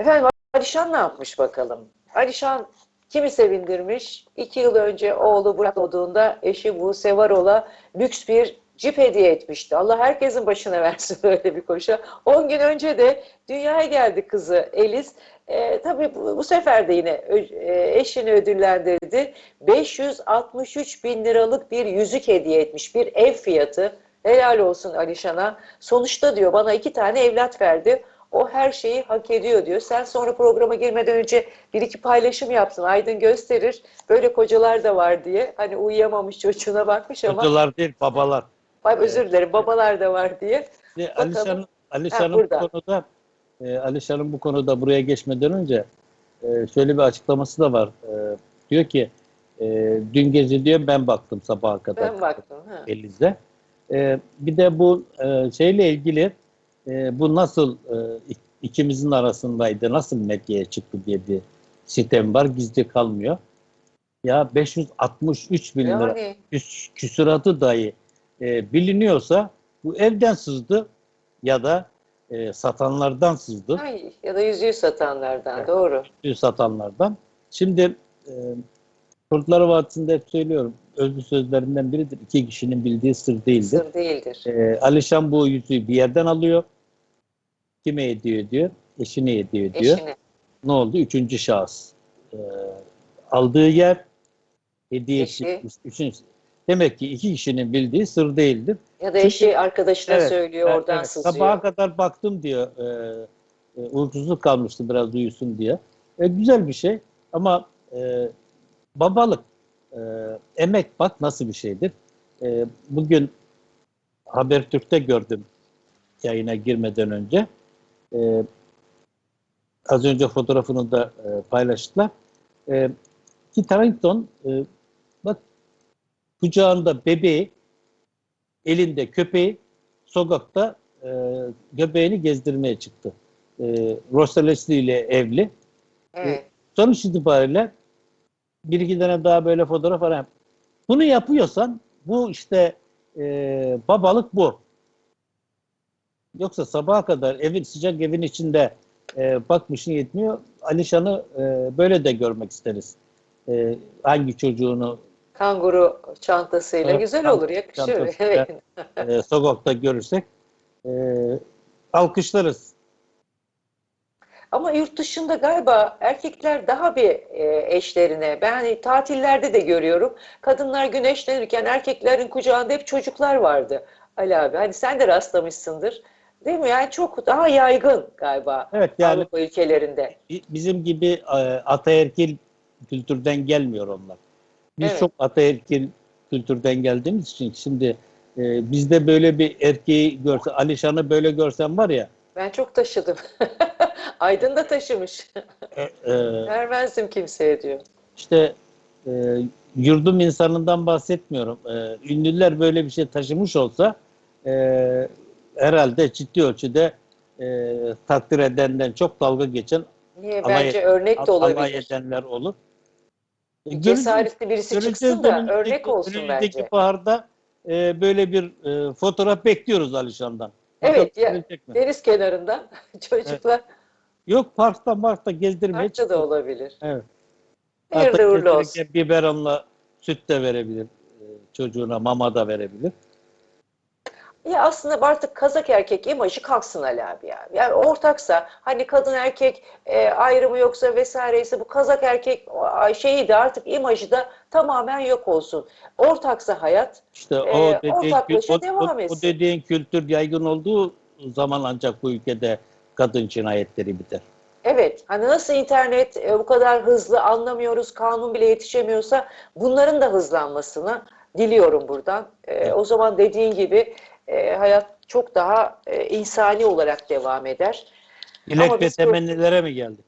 Efendim Alişan ne yapmış bakalım? Alişan kimi sevindirmiş? İki yıl önce oğlu Burak doğduğunda eşi Buse Varol'a lüks bir cip hediye etmişti. Allah herkesin başına versin böyle bir koşu. 10 gün önce de dünyaya geldi kızı Eliz. E, tabii bu, bu sefer de yine e, eşini ödüllendirdi. 563 bin liralık bir yüzük hediye etmiş. Bir ev fiyatı. Helal olsun Alişan'a. Sonuçta diyor bana iki tane evlat verdi. O her şeyi hak ediyor diyor. Sen sonra programa girmeden önce bir iki paylaşım yaptın. Aydın gösterir. Böyle kocalar da var diye. Hani uyuyamamış çocuğuna bakmış ama. Hocalar değil babalar. Ay, özür dilerim babalar da var diye. Şimdi. Alişan'ın Ha, Alişan'ın bu konuda e, Alişan'ın bu konuda buraya geçmeden önce e, şöyle bir açıklaması da var. E, diyor ki e, dün gece diyor ben baktım sabaha kadar. Ben baktım. Ha. Eliz'de. E, bir de bu e, şeyle ilgili e, bu nasıl e, ik- ikimizin arasındaydı, nasıl medyaya çıktı diye bir sitem var. Gizli kalmıyor. Ya 563 bin lira Yani küs- küsuratı dahi e, biliniyorsa bu evden sızdı ya da e, satanlardan sızdı. ay, ya da yüzüğü satanlardan Evet. doğru. Yüzüğü satanlardan. Şimdi e, Kurtlar Vadisi'nde hep söylüyorum. Özlü sözlerinden biridir. İki kişinin bildiği sır değildir. Sır değildir. E, Alişan bu yüzüğü bir yerden alıyor. Kime hediye ediyor? Eşine hediye ediyor. Eşine. Ne oldu? Üçüncü şahıs. E, aldığı yer hediye Eşi. Üçüncü. Demek ki iki kişinin bildiği sır değildir. Ya da Çünkü- eşi arkadaşına Evet, söylüyor Evet, oradan evet. sızıyor. Sabaha kadar baktım diyor. E, e, uykusuzluk kalmıştı biraz uyusun diye. E, güzel bir şey ama e, babalık, e, emek bak nasıl bir şeydir. E, bugün Habertürk'te gördüm yayına girmeden önce. E, az önce fotoğrafını da e, paylaştılar. E, Kit Harington e, bak kucağında bebeği, elinde köpeği sokakta e, göbeğini gezdirmeye çıktı. E, Rosa Leslie ile evli. Evet. Sonuç itibariyle bir iki tane daha böyle fotoğraf var. Bunu yapıyorsan bu işte e, babalık bu. Yoksa sabaha kadar evin sıcak evin içinde e, bakmışın yetmiyor. Alişan'ı e, böyle de görmek isteriz. E, hangi çocuğunu Kanguru çantasıyla Evet, güzel olur, yakışır. Evet. e, sokakta görürsek e, alkışlarız. Ama yurt dışında galiba erkekler daha bir e, eşlerine, ben hani tatillerde de görüyorum. Kadınlar güneşlenirken erkeklerin kucağında hep çocuklar vardı. Ali abi, hani sen de rastlamışsındır. Değil mi? Yani çok daha yaygın galiba Evet yani Avrupa ülkelerinde. bizim gibi e, ataerkil kültürden gelmiyor onlar. Biz Evet. çok ataerkil kültürden geldiğimiz için şimdi e, bizde böyle bir erkeği görse, Alişan'ı böyle görsem var ya Ben çok taşıdım. Aydın da taşımış. e, e, Vermezdim kimseye diyor. işte e, yurdum insanından bahsetmiyorum. E, ünlüler böyle bir şey taşımış olsa e, herhalde ciddi ölçüde e, takdir edenden çok dalga geçen Niye? Alay Bence örnek de alay olabilir. edenler olur. E. Cesaretli birisi Göreceğiz çıksın da önümüzdeki- örnek olsun önümüzdeki bence. baharda e, böyle bir e, fotoğraf bekliyoruz Alişan'dan. Evet, Bakalım ya, gelecek mi? Deniz kenarından çocuklar Yok parkta markta gezdirmeye parkta da olabilir. Evet. Hayırlı uğurlu olsun. Biberonla süt de verebilir. e, Çocuğuna mama da verebilir. Ya aslında artık kazak erkek imajı kalksın Ali abi ya. Yani ortaksa hani kadın erkek e, ayrımı yoksa vesaireyse bu kazak erkek o- şeyi de artık imajı da tamamen yok olsun. Ortaksa hayat İşte o, Ee, dediğin, ortaklaşa o, devam o- etsin. o dediğin kültür yaygın olduğu zaman ancak bu ülkede kadın cinayetleri biter. Evet, hani nasıl internet e, bu kadar hızlı anlamıyoruz, kanun bile yetişemiyorsa bunların da hızlanmasını diliyorum buradan. E, Evet. O zaman dediğin gibi e, hayat çok daha e, insani olarak devam eder. İlek Ama ve temennilere mi geldik?